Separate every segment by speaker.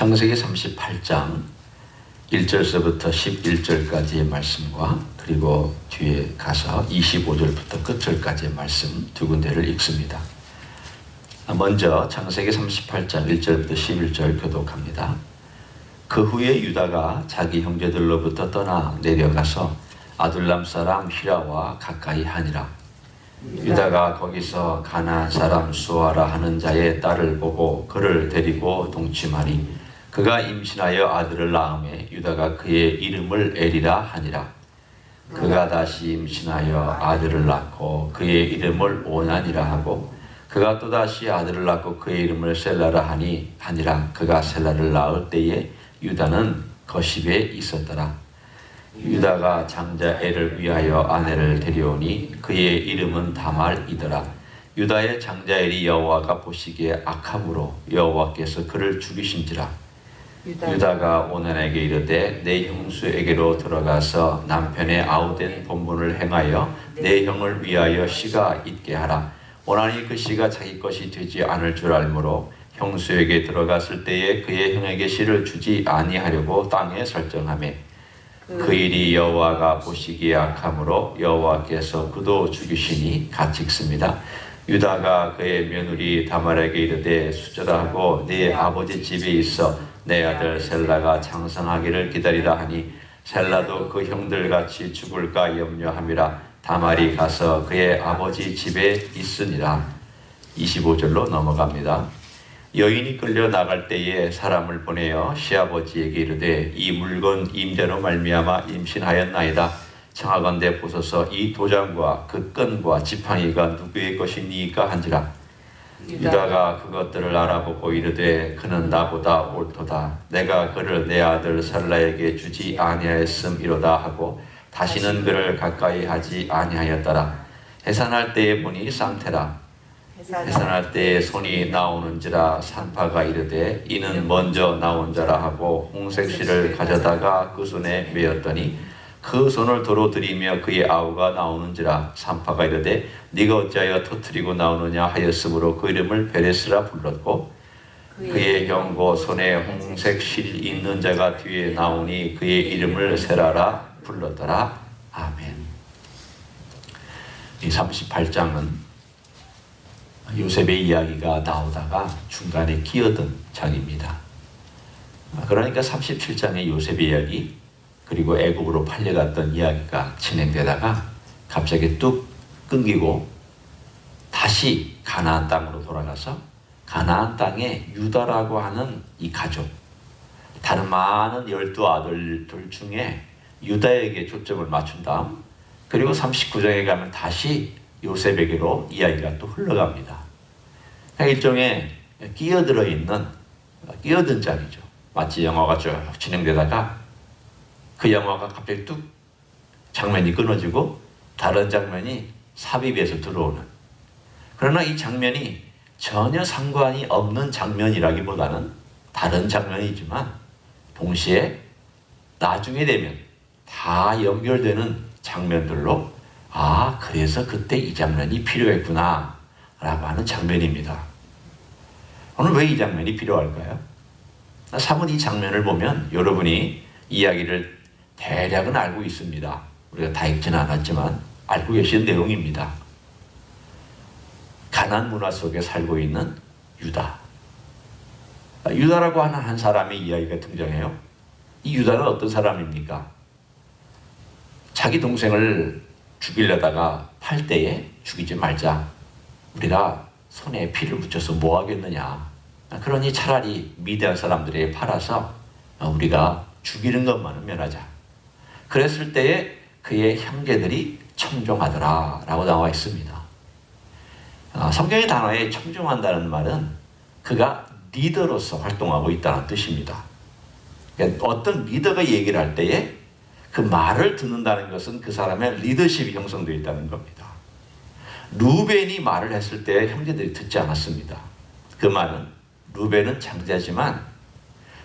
Speaker 1: 창세기 38장 1절서부터 11절까지의 말씀과 그리고 뒤에 가서 25절부터 끝절까지의 말씀 두 군데를 읽습니다. 먼저 창세기 38장 1절부터 11절 교독합니다. 그 후에 유다가 자기 형제들로부터 떠나 내려가서 아둘람 사람 히라와 가까이 하니라. 유다가 거기서 가나안 사람 수아라 하는 자의 딸을 보고 그를 데리고 동침하니 그가 임신하여 아들을 낳음에 유다가 그의 이름을 에리라 하니라. 그가 다시 임신하여 아들을 낳고 그의 이름을 오난이라 하고 그가 또다시 아들을 낳고 그의 이름을 셀라라 하니 하니라 그가 셀라를 낳을 때에 유다는 거십에 있었더라. 유다가 장자 애를 위하여 아내를 데려오니 그의 이름은 다말이더라. 유다의 장자 엘이 여호와가 보시기에 악함으로 여호와께서 그를 죽이신지라. 유다가 오난에게 이르되 내 형수에게로 들어가서 남편의 아우된 본분을 행하여 내 형을 위하여 씨가 있게 하라. 오난이 그 씨가 자기 것이 되지 않을 줄 알므로 형수에게 들어갔을 때에 그의 형에게 씨를 주지 아니하려고 땅에 설정하매 그 일이 여호와가 보시기에 악함으로 여호와께서 그도 죽이시니 같이 읽습니다. 유다가 그의 며느리 다말에게 이르되 수절하고 네 아버지 집에 있어 내 아들 셀라가 장성하기를 기다리라 하니 셀라도 그 형들 같이 죽을까 염려함이라 다말이 가서 그의 아버지 집에 있으니라 25절로 넘어갑니다. 여인이 끌려 나갈 때에 사람을 보내어 시아버지에게 이르되 이 물건 임자로 말미암아 임신하였나이다. 청하건대 보소서 이 도장과 그 끈과 지팡이가 누구의 것이니까 한지라. 유다가 그것들을 알아보고 이르되 그는 나보다 옳도다. 내가 그를 내 아들 살라에게 주지 아니하였음이로다 하고 다시는 그를 가까이 하지 아니하였더라. 해산할 때에 보니 쌍태라. 해산할 때에 손이 나오는지라 산파가 이르되 이는 먼저 나온 자라 하고 홍색실을 가져다가 그 손에 메었더니 그 손을 도로 들이며 그의 아우가 나오는지라 산파가 이르되 네가 어찌하여 터뜨리고 나오느냐 하였으므로 그 이름을 베레스라 불렀고 그의 형고 손에 홍색 실 있는 자가 뒤에 나오니 그의 이름을 세라라 불렀더라 아멘 이 38장은 요셉의 이야기가 나오다가 중간에 끼어든 장입니다. 그러니까 37장의 요셉의 이야기 그리고 애국으로 팔려갔던 이야기가 진행되다가 갑자기 뚝 끊기고 다시 가나안 땅으로 돌아가서 가나안 땅에 유다라고 하는 이 가족 다른 많은 열두 아들들 중에 유다에게 초점을 맞춘 다음 그리고 39장에 가면 다시 요셉에게로 이야기가 또 흘러갑니다. 그러니까 일종의 끼어들어 있는 끼어든 장이죠. 마치 영화가 쭉 진행되다가 그 영화가 갑자기 뚝 장면이 끊어지고 다른 장면이 삽입해서 들어오는. 그러나 이 장면이 전혀 상관이 없는 장면이라기보다는 다른 장면이지만 동시에 나중에 되면 다 연결되는 장면들로 아, 그래서 그때 이 장면이 필요했구나. 라고 하는 장면입니다. 오늘 왜 이 장면이 필요할까요? 사뭇 이 장면을 보면 여러분이 이야기를 대략은 알고 있습니다. 우리가 다 읽지는 않았지만 알고 계신 내용입니다. 가난 문화 속에 살고 있는 유다. 유다라고 하는 한 사람의 이야기가 등장해요. 이 유다는 어떤 사람입니까? 자기 동생을 죽이려다가 팔 때에 죽이지 말자. 우리가 손에 피를 묻혀서 뭐 하겠느냐. 그러니 차라리 미대한 사람들에 팔아서 우리가 죽이는 것만은 면하자. 그랬을 때에 그의 형제들이 청종하더라 라고 나와 있습니다. 성경의 단어에 청종한다는 말은 그가 리더로서 활동하고 있다는 뜻입니다. 그러니까 어떤 리더가 얘기를 할 때에 그 말을 듣는다는 것은 그 사람의 리더십이 형성되어 있다는 겁니다. 루벤이 말을 했을 때 형제들이 듣지 않았습니다. 그 말은 루벤은 장자지만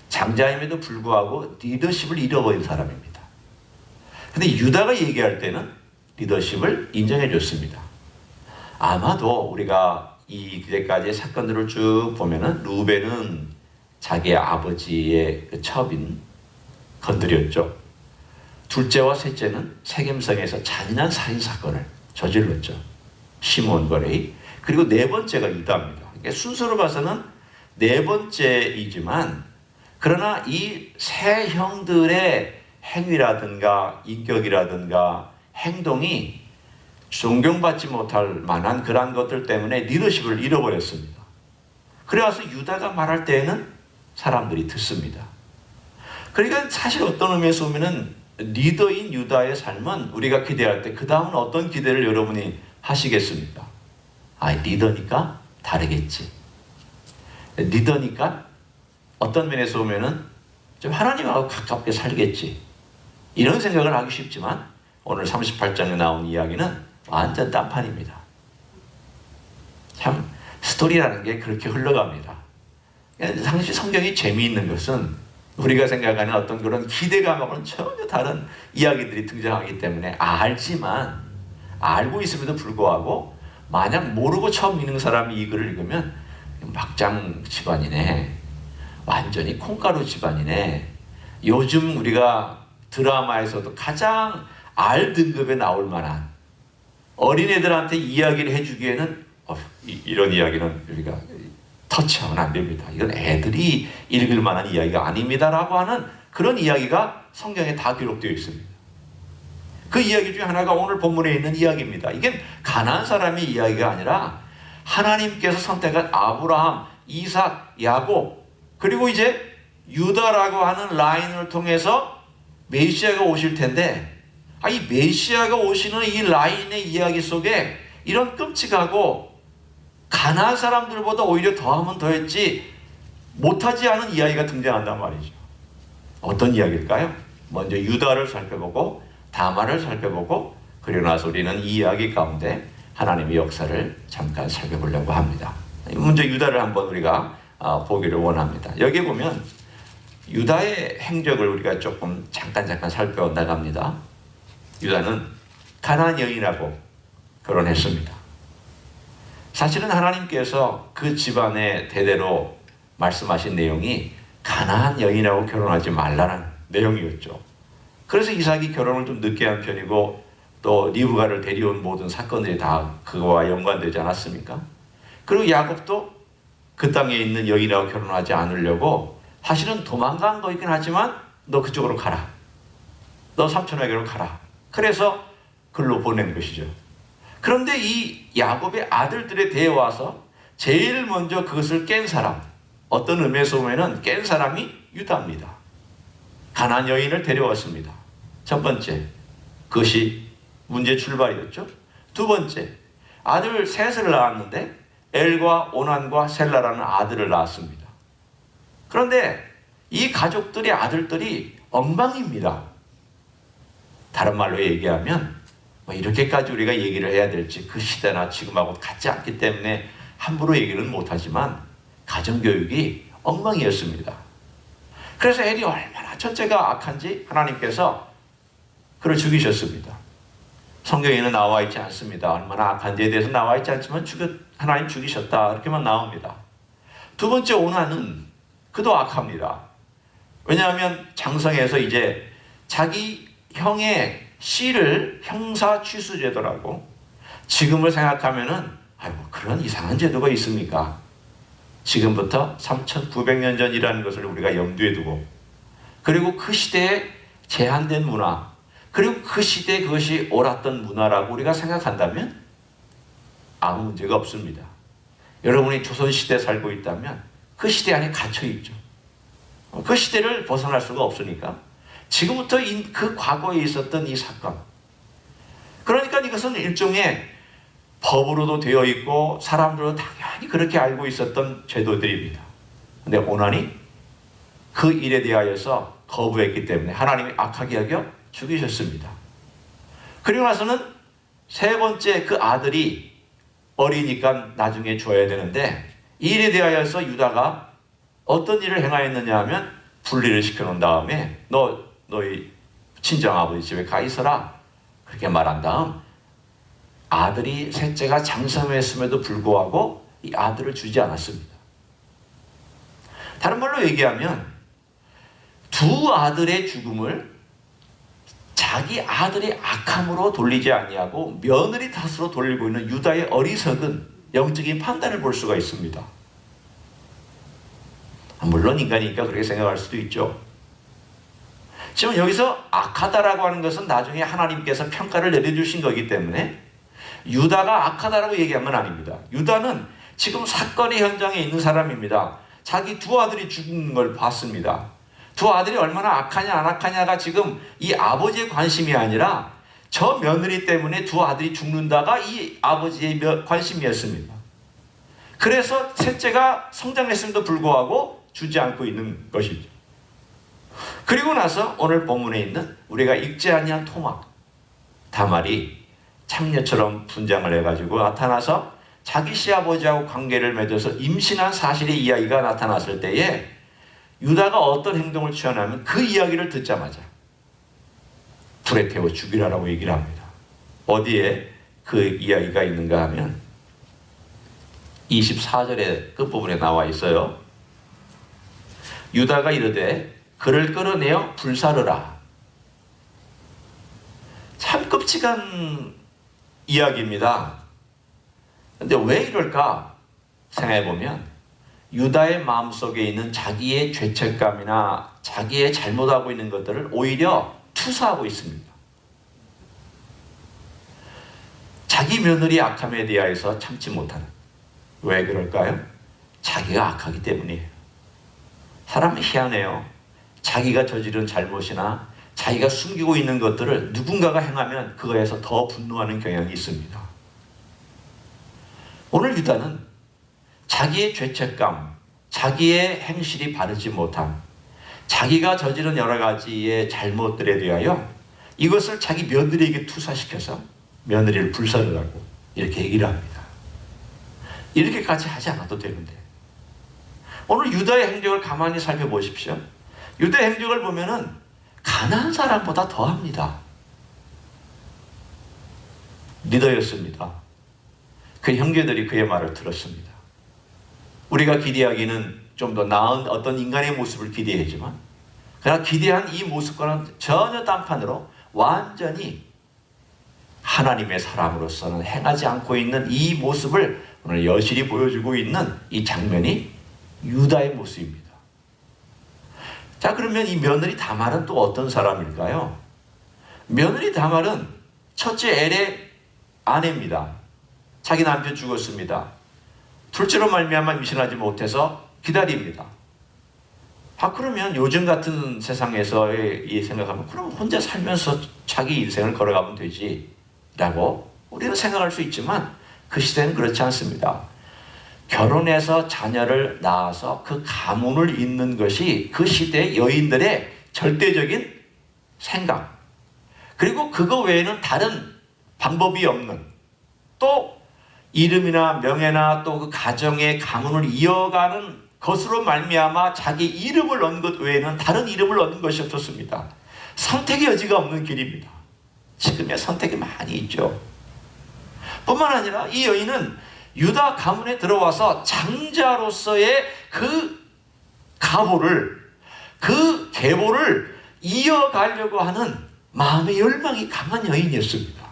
Speaker 1: 장자임에도 불구하고 리더십을 잃어버린 사람입니다. 근데 유다가 얘기할 때는 리더십을 인정해 줬습니다. 아마도 우리가 이 그제까지의 사건들을 쭉 보면은 루벤은 자기의 아버지의 그 첩인 건드렸죠. 둘째와 셋째는 세겜성에서 잔인한 살인 사건을 저질렀죠. 시몬 거레이. 그리고 네 번째가 유다입니다. 그러니까 순서로 봐서는 네 번째이지만 그러나 이 세 형들의 행위라든가 인격이라든가 행동이 존경받지 못할 만한 그러한 것들 때문에 리더십을 잃어버렸습니다. 그래서 유다가 말할 때에는 사람들이 듣습니다. 그러니까 사실 어떤 의미에서 보면은 리더인 유다의 삶은 우리가 기대할 때 그 다음은 어떤 기대를 여러분이 하시겠습니까? 아 리더니까 다르겠지. 리더니까 어떤 면에서 보면은 좀 하나님하고 가깝게 살겠지. 이런 생각을 하기 쉽지만 오늘 38장에 나온 이야기는 완전 딴판입니다. 참 스토리라는 게 그렇게 흘러갑니다. 당시 성경이 재미있는 것은 우리가 생각하는 어떤 그런 기대감하고는 전혀 다른 이야기들이 등장하기 때문에 알지만 알고 있음에도 불구하고 만약 모르고 처음 읽는 사람이 이 글을 읽으면 막장 집안이네 완전히 콩가루 집안이네 요즘 우리가 드라마에서도 가장 알 등급에 나올 만한 어린애들한테 이야기를 해주기에는 어, 이, 런 이야기는 우리가 터치하면 안 됩니다. 이건 애들이 읽을 만한 이야기가 아닙니다라고 하는 그런 이야기가 성경에 다 기록되어 있습니다. 그 이야기 중에 하나가 오늘 본문에 있는 이야기입니다. 이게 가난 사람의 이야기가 아니라 하나님께서 선택한 아브라함, 이삭, 야곱 그리고 이제 유다라고 하는 라인을 통해서 메시아가 오실 텐데 아, 이 메시아가 오시는 이 라인의 이야기 속에 이런 끔찍하고 가난한 사람들보다 오히려 더하면 더했지 못하지 않은 이야기가 등장한단 말이죠. 어떤 이야기일까요? 먼저 유다를 살펴보고 다마를 살펴보고 그리고 나서 우리는 이 이야기 가운데 하나님의 역사를 잠깐 살펴보려고 합니다. 먼저 유다를 한번 우리가 아, 보기를 원합니다. 여기 보면 유다의 행적을 우리가 조금 잠깐 잠깐 살펴 나갑니다. 유다는 가나안 여인하고 결혼했습니다. 사실은 하나님께서 그 집안의 대대로 말씀하신 내용이 가나안 여인하고 결혼하지 말라는 내용이었죠. 그래서 이삭이 결혼을 좀 늦게 한 편이고 또 리브가를 데려온 모든 사건들이 다 그거와 연관되지 않았습니까? 그리고 야곱도 그 땅에 있는 여인하고 결혼하지 않으려고 사실은 도망간 거이긴 하지만 너 그쪽으로 가라. 너 삼촌에게로 가라. 그래서 글로 보낸 것이죠. 그런데 이 야곱의 아들들에 대해 와서 제일 먼저 그것을 깬 사람, 어떤 의미에서 보면은 깬 사람이 유다입니다. 가난 여인을 데려왔습니다. 첫 번째, 그것이 문제 출발이었죠. 두 번째, 아들 셋을 낳았는데 엘과 오난과 셀라라는 아들을 낳았습니다. 그런데 이 가족들의 아들들이 엉망입니다. 다른 말로 얘기하면 뭐 이렇게까지 우리가 얘기를 해야 될지 그 시대나 지금하고 같지 않기 때문에 함부로 얘기는 못하지만 가정교육이 엉망이었습니다. 그래서 엘이 얼마나 첫째가 악한지 하나님께서 그를 죽이셨습니다. 성경에는 나와 있지 않습니다. 얼마나 악한지에 대해서 나와 있지 않지만 죽여, 하나님 죽이셨다 이렇게만 나옵니다. 두 번째 오나는 그도 악합니다. 왜냐하면 장성에서 이제 자기 형의 씨를 형사 취수 제도라고 지금을 생각하면은 아이고 그런 이상한 제도가 있습니까? 지금부터 3,900년 전이라는 것을 우리가 염두에 두고 그리고 그 시대에 제한된 문화 그리고 그 시대에 그것이 옳았던 문화라고 우리가 생각한다면 아무 문제가 없습니다. 여러분이 조선시대에 살고 있다면 그 시대 안에 갇혀 있죠. 그 시대를 벗어날 수가 없으니까 지금부터 그 과거에 있었던 이 사건. 그러니까 이것은 일종의 법으로도 되어 있고 사람들도 당연히 그렇게 알고 있었던 제도들입니다. 근데 오난이 그 일에 대하여서 거부했기 때문에 하나님이 악하게 여겨 죽이셨습니다. 그리고 나서는 세 번째 그 아들이 어리니까 나중에 줘야 되는데 이 일에 대하여서 유다가 어떤 일을 행하였느냐 하면 분리를 시켜놓은 다음에 너 너희 친정 아버지 집에 가 있어라. 그렇게 말한 다음 아들이 셋째가 장성했음에도 불구하고 이 아들을 주지 않았습니다. 다른 말로 얘기하면 두 아들의 죽음을 자기 아들의 악함으로 돌리지 아니하고 며느리 탓으로 돌리고 있는 유다의 어리석은 영적인 판단을 볼 수가 있습니다. 물론 인간이니까 그렇게 생각할 수도 있죠. 지금 여기서 악하다라고 하는 것은 나중에 하나님께서 평가를 내려주신 거기 때문에 유다가 악하다라고 얘기한 건 아닙니다. 유다는 지금 사건의 현장에 있는 사람입니다. 자기 두 아들이 죽는 걸 봤습니다. 두 아들이 얼마나 악하냐 안 악하냐가 지금 이 아버지의 관심이 아니라 저 며느리 때문에 두 아들이 죽는다가 이 아버지의 관심이었습니다. 그래서 셋째가 성장했음에도 불구하고 주지 않고 있는 것이죠. 그리고 나서 오늘 본문에 있는 우리가 읽지 아니한 토막 다말이 창녀처럼 분장을 해가지고 나타나서 자기 시아버지하고 관계를 맺어서 임신한 사실의 이야기가 나타났을 때에 유다가 어떤 행동을 취하냐면 그 이야기를 듣자마자 불에 태워 죽이라라고 얘기를 합니다. 어디에 그 이야기가 있는가 하면 24절의 끝부분에 나와 있어요. 유다가 이르되 그를 끌어내어 불사르라. 참 끔찍한 이야기입니다. 근데 왜 이럴까 생각해 보면 유다의 마음속에 있는 자기의 죄책감이나 자기의 잘못하고 있는 것들을 오히려 투사하고 있습니다. 자기 며느리 악함에 대하여서 참지 못하는 왜 그럴까요? 자기가 악하기 때문이에요. 사람은 희한해요. 자기가 저지른 잘못이나 자기가 숨기고 있는 것들을 누군가가 행하면 그거에서 더 분노하는 경향이 있습니다. 오늘 유다는 자기의 죄책감, 자기의 행실이 바르지 못함, 자기가 저지른 여러 가지의 잘못들에 대하여 이것을 자기 며느리에게 투사시켜서 며느리를 불살르라고 이렇게 얘기를 합니다. 이렇게까지 하지 않아도 되는데 오늘 유다의 행적을 가만히 살펴보십시오. 유다 행적을 보면은 가난한 사람보다 더합니다. 리더였습니다. 그 형제들이 그의 말을 들었습니다. 우리가 기대하기는 좀 더 나은 어떤 인간의 모습을 기대하지만 그러나 기대한 이 모습과는 전혀 딴판으로 완전히 하나님의 사람으로서는 행하지 않고 있는 이 모습을 오늘 여실히 보여주고 있는 이 장면이 유다의 모습입니다. 자, 그러면 이 며느리 다말은 또 어떤 사람일까요? 며느리 다말은 첫째 엘의 아내입니다. 자기 남편 죽었습니다. 둘째로 말미암아 임신하지 못해서 기다립니다. 아 그러면 요즘 같은 세상에서의 이 생각하면 그럼 혼자 살면서 자기 인생을 걸어가면 되지 라고 우리는 생각할 수 있지만 그 시대는 그렇지 않습니다. 결혼해서 자녀를 낳아서 그 가문을 잇는 것이 그 시대 여인들의 절대적인 생각. 그리고 그거 외에는 다른 방법이 없는 또 이름이나 명예나 또 그 가정의 가문을 이어가는 것으로 말미암아 자기 이름을 얻는 것 외에는 다른 이름을 얻는 것이 없었습니다. 선택의 여지가 없는 길입니다. 지금의 선택이 많이 있죠. 뿐만 아니라 이 여인은 유다 가문에 들어와서 장자로서의 그 가보를 그 계보를 이어가려고 하는 마음의 열망이 강한 여인이었습니다.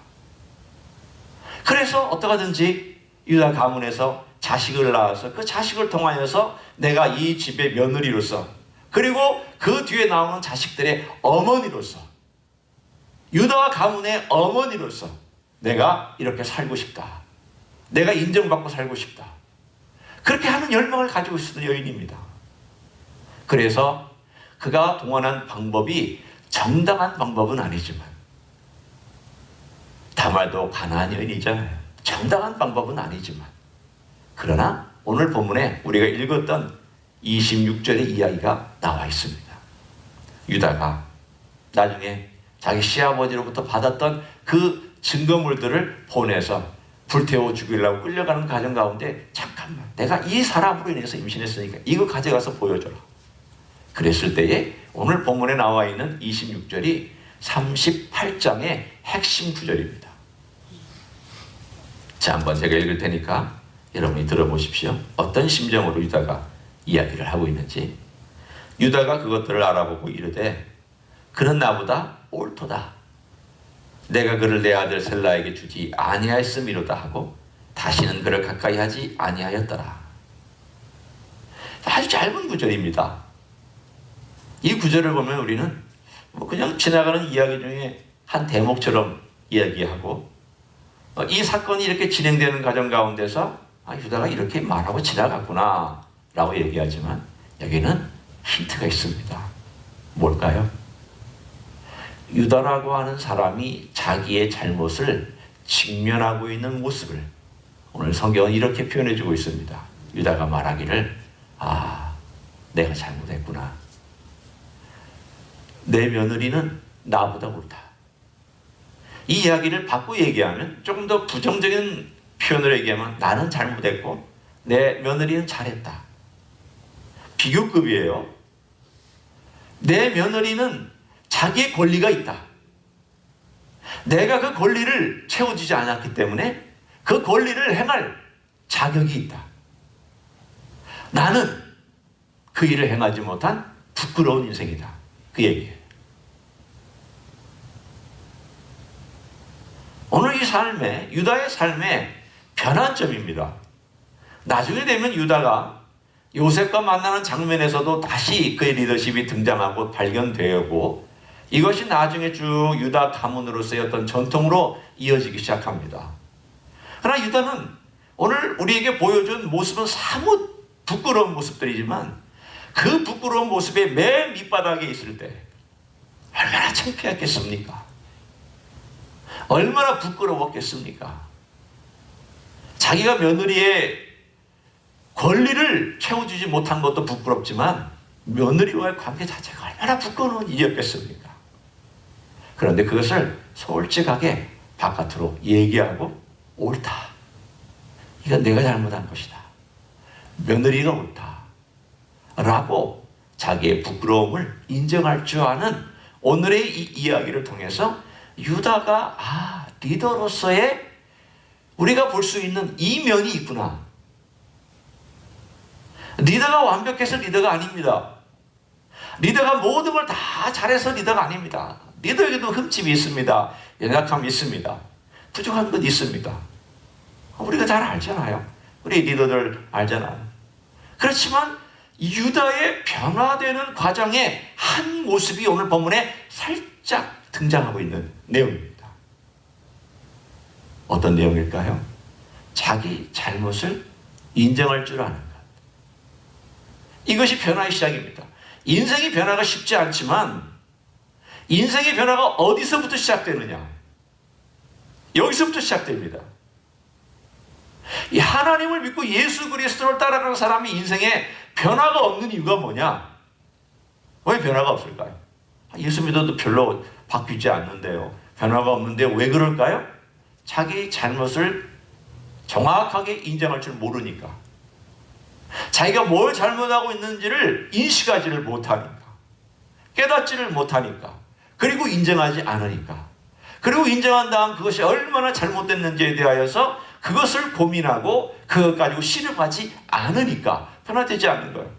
Speaker 1: 그래서 어떡하든지 유다 가문에서 자식을 낳아서 그 자식을 통하여서 내가 이 집의 며느리로서 그리고 그 뒤에 나오는 자식들의 어머니로서 유다 가문의 어머니로서 내가 이렇게 살고 싶다. 내가 인정받고 살고 싶다. 그렇게 하는 열망을 가지고 있었던 여인입니다. 그래서 그가 동원한 방법이 정당한 방법은 아니지만 다말도 가난한 여인이잖아요. 정당한 방법은 아니지만 그러나 오늘 본문에 우리가 읽었던 26절의 이야기가 나와 있습니다. 유다가 나중에 자기 시아버지로부터 받았던 그 증거물들을 보내서 불태워 죽이려고 끌려가는 과정 가운데 잠깐만 내가 이 사람으로 인해서 임신했으니까 이거 가져가서 보여줘라. 그랬을 때에 오늘 본문에 나와 있는 26절이 38장의 핵심 구절입니다. 자, 한번 제가 읽을 테니까 여러분이 들어보십시오. 어떤 심정으로 유다가 이야기를 하고 있는지 유다가 그것들을 알아보고 이르되 그는 나보다 옳도다. 내가 그를 내 아들 셀라에게 주지 아니하였음이로다 하고 다시는 그를 가까이 하지 아니하였더라. 아주 짧은 구절입니다. 이 구절을 보면 우리는 뭐 그냥 지나가는 이야기 중에 한 대목처럼 이야기하고 어, 이 사건이 이렇게 진행되는 과정 가운데서 아, 유다가 이렇게 말하고 지나갔구나 라고 얘기하지만 여기는 힌트가 있습니다. 뭘까요? 유다라고 하는 사람이 자기의 잘못을 직면하고 있는 모습을 오늘 성경은 이렇게 표현해 주고 있습니다. 유다가 말하기를 아 내가 잘못했구나. 내 며느리는 나보다 옳다. 이 이야기를 바꿔 얘기하면 조금 더 부정적인 표현을 얘기하면 나는 잘못했고 내 며느리는 잘했다. 비교급이에요. 내 며느리는 자기의 권리가 있다. 내가 그 권리를 채워주지 않았기 때문에 그 권리를 행할 자격이 있다. 나는 그 일을 행하지 못한 부끄러운 인생이다. 그 얘기예요. 오늘 이 삶에 유다의 삶의 변환점입니다. 나중에 되면 유다가 요셉과 만나는 장면에서도 다시 그의 리더십이 등장하고 발견되고 이것이 나중에 쭉 유다 가문으로서의 어떤 전통으로 이어지기 시작합니다. 그러나 유다는 오늘 우리에게 보여준 모습은 사뭇 부끄러운 모습들이지만 그 부끄러운 모습의 맨 밑바닥에 있을 때 얼마나 창피했겠습니까? 얼마나 부끄러웠겠습니까? 자기가 며느리의 권리를 채워주지 못한 것도 부끄럽지만 며느리와의 관계 자체가 얼마나 부끄러운 일이었겠습니까? 그런데 그것을 솔직하게 바깥으로 얘기하고 옳다. 이건 내가 잘못한 것이다. 며느리가 옳다. 라고 자기의 부끄러움을 인정할 줄 아는 오늘의 이 이야기를 통해서 유다가 아 리더로서의 우리가 볼 수 있는 이 면이 있구나. 리더가 완벽해서 리더가 아닙니다. 리더가 모든 걸 다 잘해서 리더가 아닙니다. 리더에게도 흠집이 있습니다. 연약함이 있습니다. 부족한 것 있습니다. 우리가 잘 알잖아요. 우리 리더들 알잖아요. 그렇지만 유다의 변화되는 과정의 한 모습이 오늘 본문에 살짝 등장하고 있는 내용입니다. 어떤 내용일까요? 자기 잘못을 인정할 줄 아는 것. 이것이 변화의 시작입니다. 인생의 변화가 쉽지 않지만 인생의 변화가 어디서부터 시작되느냐? 여기서부터 시작됩니다. 이 하나님을 믿고 예수 그리스도를 따라가는 사람이 인생에 변화가 없는 이유가 뭐냐? 왜 변화가 없을까요? 아, 예수 믿어도 별로 바뀌지 않는데요. 변화가 없는데 왜 그럴까요? 자기 잘못을 정확하게 인정할 줄 모르니까. 자기가 뭘 잘못하고 있는지를 인식하지를 못하니까. 깨닫지를 못하니까. 그리고 인정하지 않으니까. 그리고 인정한 다음 그것이 얼마나 잘못됐는지에 대하여서 그것을 고민하고 그것 가지고 실험하지 않으니까 변화되지 않는 거예요.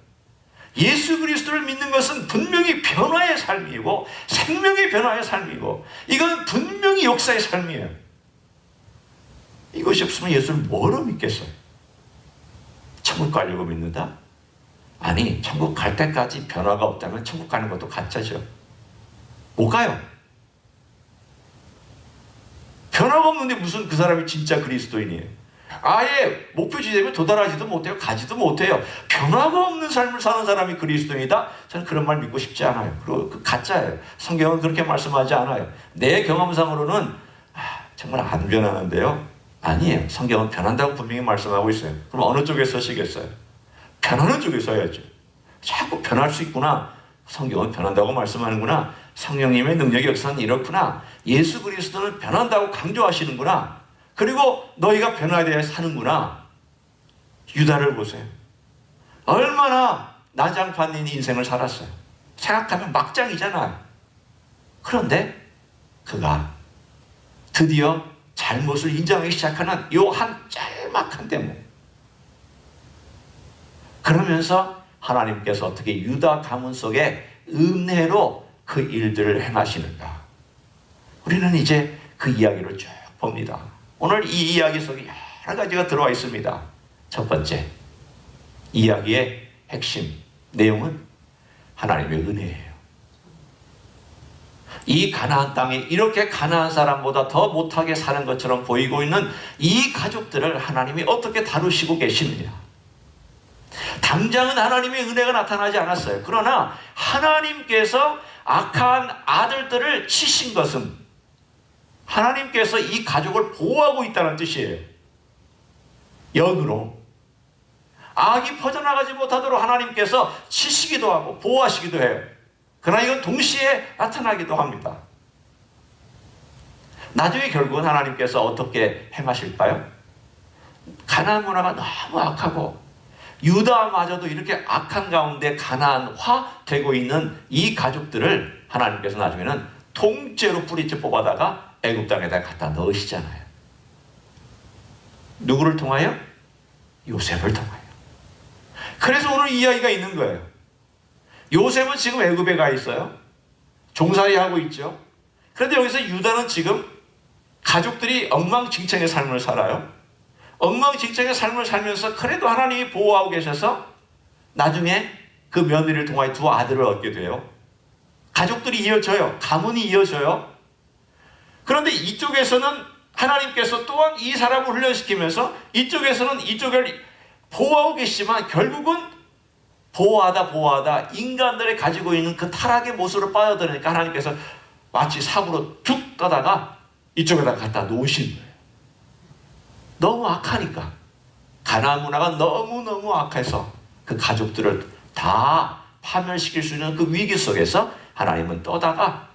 Speaker 1: 예수 그리스도를 믿는 것은 분명히 변화의 삶이고 생명의 변화의 삶이고 이건 분명히 역사의 삶이에요. 이것이 없으면 예수를 뭐로 믿겠어요? 천국 가려고 믿는다? 아니, 천국 갈 때까지 변화가 없다면 천국 가는 것도 가짜죠. 못 가요. 변화가 없는데 무슨 그 사람이 진짜 그리스도인이에요. 아예 목표지 되면 도달하지도 못해요. 가지도 못해요. 변화가 없는 삶을 사는 사람이 그리스도이다? 저는 그런 말 믿고 싶지 않아요. 그리고 그 가짜예요. 성경은 그렇게 말씀하지 않아요. 내 경험상으로는 아, 정말 안 변하는데요. 아니에요. 성경은 변한다고 분명히 말씀하고 있어요. 그럼 어느 쪽에 서시겠어요? 변하는 쪽에 서야죠. 자꾸 변할 수 있구나. 성경은 변한다고 말씀하는구나. 성령님의 능력이 역사는 이렇구나. 예수 그리스도는 변한다고 강조하시는구나. 그리고 너희가 변화되어 사는구나. 유다를 보세요. 얼마나 난장판인 인생을 살았어요. 생각하면 막장이잖아요. 그런데 그가 드디어 잘못을 인정하기 시작하는 요 한 짤막한 대목. 그러면서 하나님께서 어떻게 유다 가문 속에 은혜로 그 일들을 행하시는가. 우리는 이제 그 이야기를 쭉 봅니다. 오늘 이 이야기 속에 여러 가지가 들어와 있습니다. 첫 번째, 이야기의 핵심 내용은 하나님의 은혜예요. 이 가나안 땅에 이렇게 가나안 사람보다 더 못하게 사는 것처럼 보이고 있는 이 가족들을 하나님이 어떻게 다루시고 계시느냐? 당장은 하나님의 은혜가 나타나지 않았어요. 그러나 하나님께서 악한 아들들을 치신 것은 하나님께서 이 가족을 보호하고 있다는 뜻이에요. 연으로. 악이 퍼져나가지 못하도록 하나님께서 치시기도 하고 보호하시기도 해요. 그러나 이건 동시에 나타나기도 합니다. 나중에 결국은 하나님께서 어떻게 행하실까요? 가나안 문화가 너무 악하고 유다마저도 이렇게 악한 가운데 가나안화 되고 있는 이 가족들을 하나님께서 나중에는 통째로 뿌리째 뽑아다가 애굽 땅에다 갖다 넣으시잖아요. 누구를 통하여? 요셉을 통하여. 그래서 오늘 이야기가 있는 거예요. 요셉은 지금 애굽에 가 있어요. 종살이 하고 있죠. 그런데 여기서 유다는 지금 가족들이 엉망진창의 삶을 살아요. 엉망진창의 삶을 살면서 그래도 하나님이 보호하고 계셔서 나중에 그 며느리를 통하여 두 아들을 얻게 돼요. 가족들이 이어져요. 가문이 이어져요. 그런데 이쪽에서는 하나님께서 또한 이 사람을 훈련시키면서 이쪽에서는 이쪽을 보호하고 계시지만 결국은 보호하다 보호하다 인간들이 가지고 있는 그 타락의 모습으로 빠져들으니까 하나님께서 마치 삽으로 툭 떠다가 이쪽에다 갖다 놓으신 거예요. 너무 악하니까 가나안 문화가 너무너무 악해서 그 가족들을 다 파멸시킬 수 있는 그 위기 속에서 하나님은 떠다가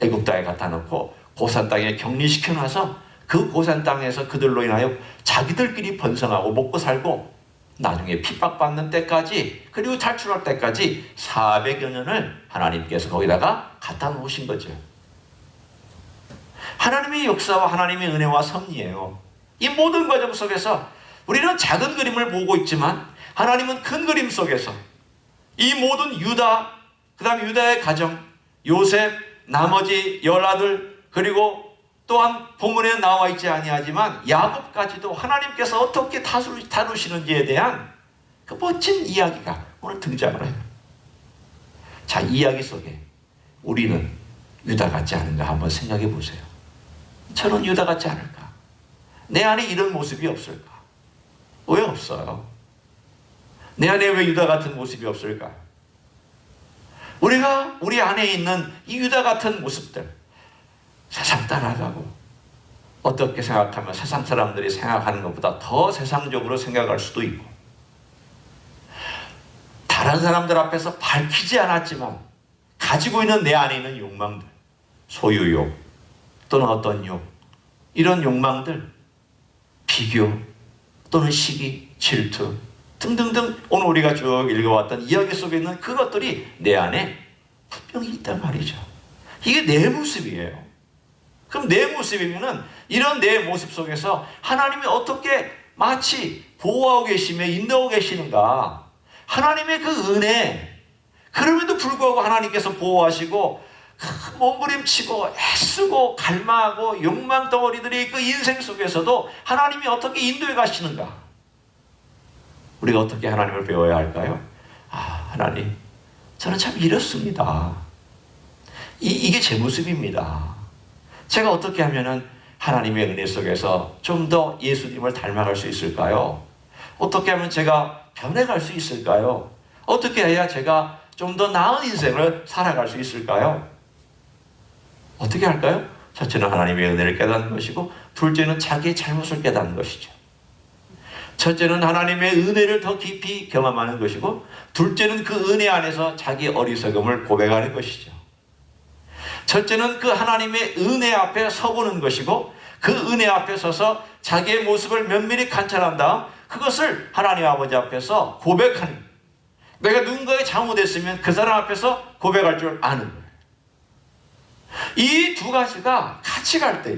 Speaker 1: 애굽 땅에 갖다 놓고 고산 땅에 격리시켜 놔서 그 고산 땅에서 그들로 인하여 자기들끼리 번성하고 먹고 살고 나중에 핍박받는 때까지 그리고 탈출할 때까지 400여 년을 하나님께서 거기다가 갖다 놓으신 거죠. 하나님의 역사와 하나님의 은혜와 섭리예요. 이 모든 과정 속에서 우리는 작은 그림을 보고 있지만 하나님은 큰 그림 속에서 이 모든 유다, 그 다음 유다의 가정, 요셉, 나머지 열아들, 그리고 또한 본문에 나와 있지 아니하지만 야곱까지도 하나님께서 어떻게 다루시는지에 대한 그 멋진 이야기가 오늘 등장을 해요. 자, 이 이야기 속에 우리는 유다 같지 않은가 한번 생각해 보세요. 저는 유다 같지 않을까? 내 안에 이런 모습이 없을까? 왜 없어요? 내 안에 왜 유다 같은 모습이 없을까? 우리가 우리 안에 있는 이 유다 같은 모습들, 세상 따라가고, 어떻게 생각하면 세상 사람들이 생각하는 것보다 더 세상적으로 생각할 수도 있고, 다른 사람들 앞에서 밝히지 않았지만, 가지고 있는 내 안에 있는 욕망들, 소유욕, 또는 어떤 욕, 이런 욕망들, 비교, 또는 시기, 질투, 등등등 오늘 우리가 쭉 읽어왔던 이야기 속에 있는 그것들이 내 안에 분명히 있단 말이죠. 이게 내 모습이에요. 그럼 내 모습이면은 이런 내 모습 속에서 하나님이 어떻게 마치 보호하고 계시며 인도하고 계시는가. 하나님의 그 은혜. 그럼에도 불구하고 하나님께서 보호하시고 그 몸부림치고 애쓰고 갈망하고 욕망 덩어리들이 그 인생 속에서도 하나님이 어떻게 인도해 가시는가. 우리가 어떻게 하나님을 배워야 할까요? 아, 하나님, 저는 참 이렇습니다. 이, 이게 제 모습입니다. 제가 어떻게 하면은 하나님의 은혜 속에서 좀 더 예수님을 닮아갈 수 있을까요? 어떻게 하면 제가 변해갈 수 있을까요? 어떻게 해야 제가 좀 더 나은 인생을 살아갈 수 있을까요? 어떻게 할까요? 첫째는 하나님의 은혜를 깨닫는 것이고, 둘째는 자기의 잘못을 깨닫는 것이죠. 첫째는 하나님의 은혜를 더 깊이 경험하는 것이고, 둘째는 그 은혜 안에서 자기 어리석음을 고백하는 것이죠. 첫째는 그 하나님의 은혜 앞에 서보는 것이고, 그 은혜 앞에 서서 자기의 모습을 면밀히 관찰한 다음, 그것을 하나님 아버지 앞에서 고백하는 내가 누군가의 잘못했으면 그 사람 앞에서 고백할 줄 아는 거예요. 이 두 가지가 같이 갈 때에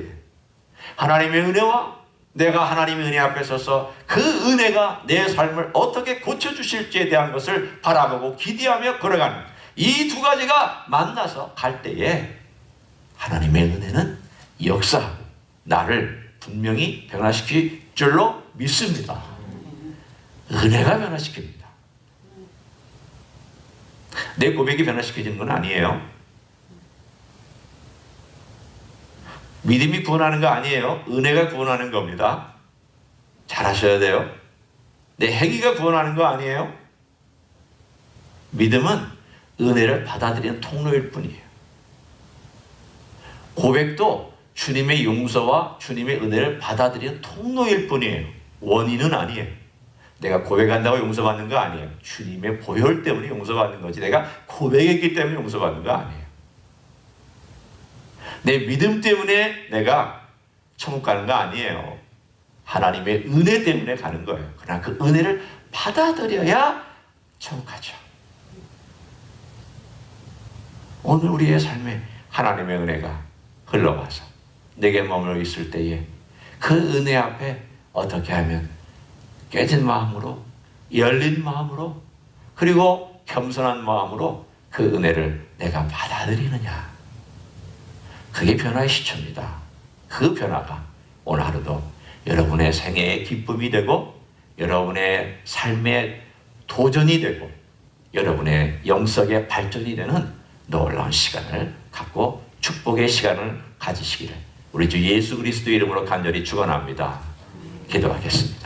Speaker 1: 하나님의 은혜와 내가 하나님의 은혜 앞에 서서 그 은혜가 내 삶을 어떻게 고쳐주실지에 대한 것을 바라보고 기대하며 걸어가는 이 두 가지가 만나서 갈 때에 하나님의 은혜는 역사하고 나를 분명히 변화시킬 줄로 믿습니다. 은혜가 변화시킵니다. 내 고백이 변화시켜지는 건 아니에요. 믿음이 구원하는 거 아니에요. 은혜가 구원하는 겁니다. 잘하셔야 돼요. 내 행위가 구원하는 거 아니에요. 믿음은 은혜를 받아들이는 통로일 뿐이에요. 고백도 주님의 용서와 주님의 은혜를 받아들이는 통로일 뿐이에요. 원인은 아니에요. 내가 고백한다고 용서받는 거 아니에요. 주님의 보혈 때문에 용서받는 거지. 내가 고백했기 때문에 용서받는 거 아니에요. 내 믿음 때문에 내가 천국 가는 거 아니에요. 하나님의 은혜 때문에 가는 거예요. 그러나 그 은혜를 받아들여야 천국 가죠. 오늘 우리의 삶에 하나님의 은혜가 흘러와서 내게 머물러 있을 때에 그 은혜 앞에 어떻게 하면 깨진 마음으로 열린 마음으로 그리고 겸손한 마음으로 그 은혜를 내가 받아들이느냐 그게 변화의 시초입니다. 그 변화가 오늘 하루도 여러분의 생애의 기쁨이 되고 여러분의 삶의 도전이 되고 여러분의 영성의 발전이 되는 놀라운 시간을 갖고 축복의 시간을 가지시기를 우리 주 예수 그리스도 이름으로 간절히 축원합니다. 기도하겠습니다.